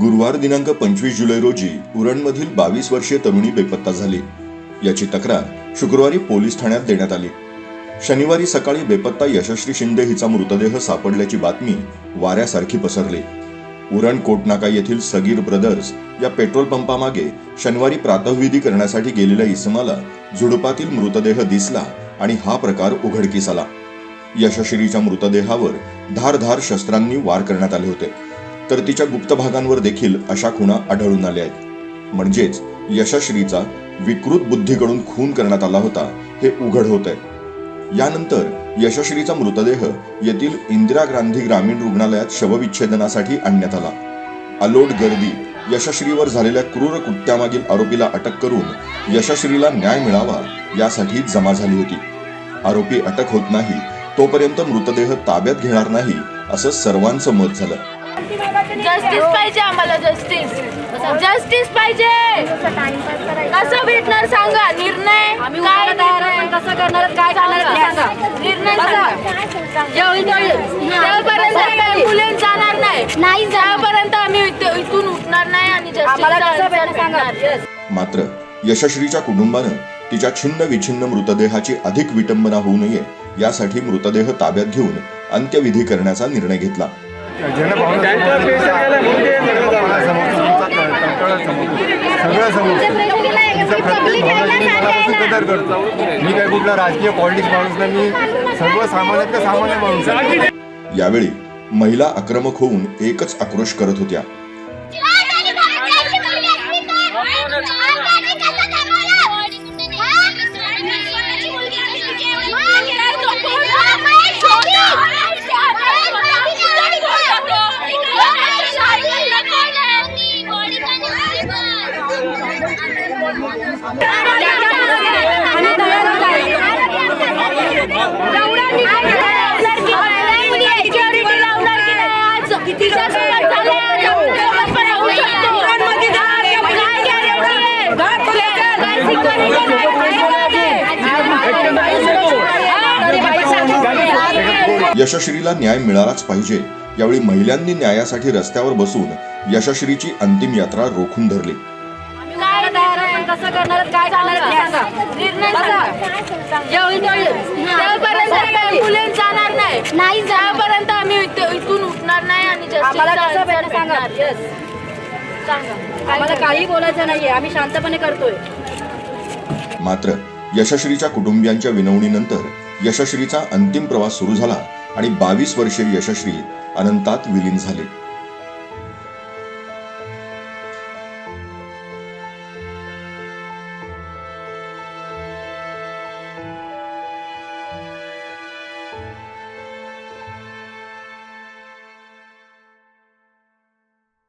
गुरुवार दिनांक पंचवीस जुलै रोजी उरणमधील बावीस वर्षीय तरुणी बेपत्ता झाली. याची तक्रार शुक्रवारी पोलीस ठाण्यात देण्यात आली. शनिवारी सकाळी बेपत्ता यशस्वी शिंदे हिचा मृतदेह सापडल्याची बातमी वाऱ्यासारखी पसरली. उरण कोटनाका येथील सगीर ब्रदर्स या पेट्रोल पंपामागे शनिवारी प्रातविधी करण्यासाठी गेलेल्या इसमाला झुडपातील मृतदेह दिसला आणि हा प्रकार उघडकीस आला. यशश्रीच्या मृतदेहावर धारधार शस्त्रांनी वार करण्यात आले होते. तर तिच्या गुप्त भागांवर देखील अशा खुणा आढळून आल्या आहेत. म्हणजेच यशश्रीचा विकृत बुद्धीकडून खून करण्यात आला होता हे उघड होत आहे यानंतर यशश्रीचा मृतदेह येथील इंदिरा गांधी ग्रामीण रुग्णालयात शवविच्छेदनासाठी आणण्यात आला. अलोट गर्दी यशश्रीवर झालेल्या क्रूर कृत्यामागील आरोपीला अटक करून यशश्रीला न्याय मिळावा यासाठी जमा झाली होती. आरोपी अटक होत नाही तोपर्यंत मृतदेह ताब्यात घेणार नाही असं सर्वांचं मत झालं. जस्टिस पाहिजे आम्हाला जस्टिस जस्टिस पाहिजे कसं भेटणार सांगा निर्णय काय उठायला तयार आहे, निर्णय? कसं करणार काय सांगा. निर्णय. जेव्हापर्यंत एम्ब्युलन्स जाणार नाही. त्यापर्यंत आम्ही इथे- इथून उठणार नाही आणि जस्टिस. मात्र यशश्रीच्या कुटुंबानं तिच्या छिन्न विछिन्न मृतदेहाची अधिक विटंबना होऊ नये यासाठी मृतदेह ताब्यात घेऊन अंत्यविधी करण्याचा निर्णय घेतला समोर प्रत्येक भावनाची कदर करतो. मी काय कुठला राजकीय पॉलिटिक्स माणूस नाही मी सर्व सामान्यात सामान्य माणूस आहे यावेळी महिला आक्रमक होऊन एकच आक्रोश करत होत्या. यशश्रीला न्याय मिळालाच पाहिजे. यावेळी महिलांनी न्यायासाठी रस्त्यावर बसून यशश्रीची अंतिम यात्रा रोखून धरली. कसं करणार काय करणार. निर्णय जाणार नाही आम्ही इथे- इथून उठणार नाही आणि आम्हाला सांगा. काही बोलायचं नाहीये. आम्ही शांतपणे करतोय. मात्र यशश्रीच्या कुटुंबियांच्या विनवणीनंतर यशश्रीचा अंतिम प्रवास सुरू झाला आणि बावीस वर्षीय यशश्री अनंतात विलीन झाले.